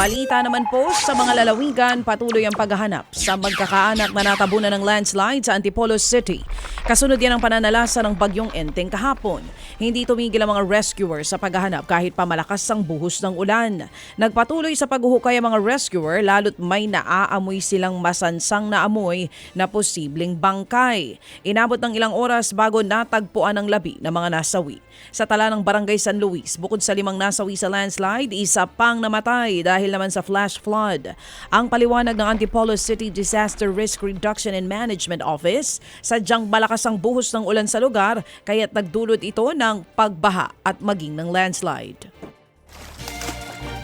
Balita naman po sa mga lalawigan, patuloy ang paghahanap sa magkakaanak na natabunan ng landslide sa Antipolo City. Kasunod yan ang pananalasa ng bagyong Enteng kahapon. Hindi tumigil ang mga rescuer sa paghahanap kahit pa malakas ang buhos ng ulan. Nagpatuloy sa paghuhukay ang mga rescuer lalo't may naaamoy silang masansang na amoy na posibleng bangkay. Inabot ng ilang oras bago natagpuan ang labi ng mga nasawi. Sa tala ng Barangay San Luis, bukod sa limang nasawi sa landslide, isa pang namatay dahil naman sa flash flood. Ang paliwanag ng Antipolo City Disaster Risk Reduction and Management Office, sadyang malakas ang buhos ng ulan sa lugar kaya't nagdulot ito ng pagbaha at maging ng landslide.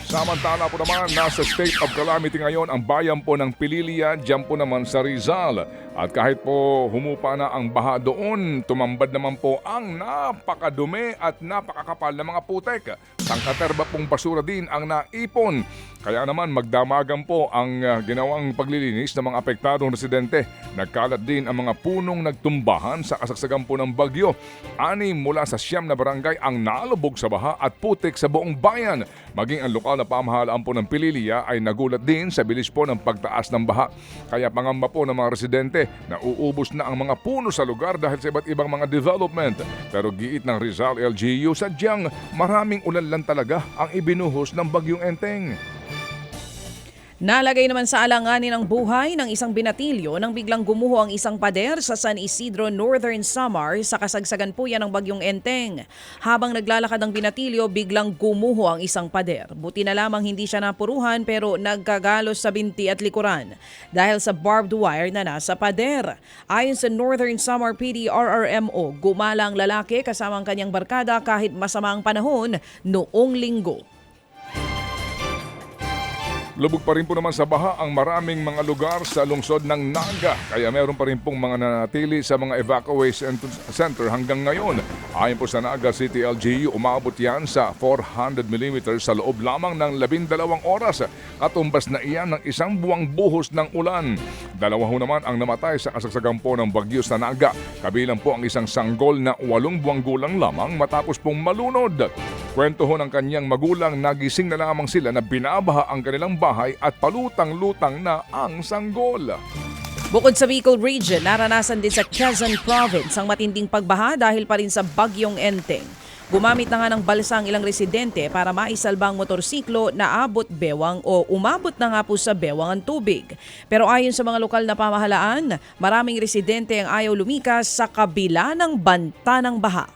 Samantala po naman, nasa state of calamity ngayon ang bayan po ng Pililia, dyan po naman sa Rizal. At kahit po humupa na ang baha doon, tumambad naman po ang napakadumi at napakakapal na mga putek. Sangkaterba pong basura din ang naipon. Kaya naman magdamagan po ang uh, ginawang paglilinis ng mga apektadong residente. Nagkalat din ang mga punong nagtumbahan sa kasagsagan po ng bagyo. Ani mula sa siyam na barangay ang nalubog sa baha at putik sa buong bayan. Maging ang lokal na pamahalaan po ng Pililia ay nagulat din sa bilis po ng pagtaas ng baha. Kaya pangamba po ng mga residente na uubos na ang mga puno sa lugar dahil sa iba't ibang mga development. Pero giit ng Rizal LGU, sadyang maraming ulan lang talaga ang ibinuhos ng bagyong Enteng. Nalagay naman sa alanganin ng buhay ng isang binatilyo nang biglang gumuho ang isang pader sa San Isidro, Northern Samar sa kasagsagan po yan ng bagyong Enteng. Habang naglalakad ang binatilyo, biglang gumuho ang isang pader. Buti na lamang hindi siya napuruhan pero nagkagalos sa binti at likuran dahil sa barbed wire na nasa pader. Ayon sa Northern Samar PD RRMO, gumala ang lalaki kasama ang kanyang barkada kahit masama ang panahon noong linggo. Lubog pa rin po naman sa baha ang maraming mga lugar sa lungsod ng Naga. Kaya meron pa rin pong mga nanatili sa mga evacuation center hanggang ngayon. Ayon po sa Naga City LGU, umabot yan sa 400 mm sa loob lamang ng 12 oras. Katumbas na iyan ng isang buwang buhos ng ulan. Dalawa ho naman ang namatay sa kasagsagan po ng bagyo sa Naga. Kabilang po ang isang sanggol na walong buwang gulang lamang matapos pong malunod. Kwento ho ng kanyang magulang, nagising na lamang sila na binabaha ang kanilang bahay at palutang-lutang na ang sanggol. Bukod sa Bicol Region, naranasan din sa Quezon Province ang matinding pagbaha dahil pa rin sa bagyong Enteng. Gumamit na nga ng balsa ang ilang residente para maisalbang motorsiklo na abot bewang o umabot na nga po sa bewang ang tubig. Pero ayon sa mga lokal na pamahalaan, maraming residente ang ayaw lumikas sa kabila ng banta ng baha.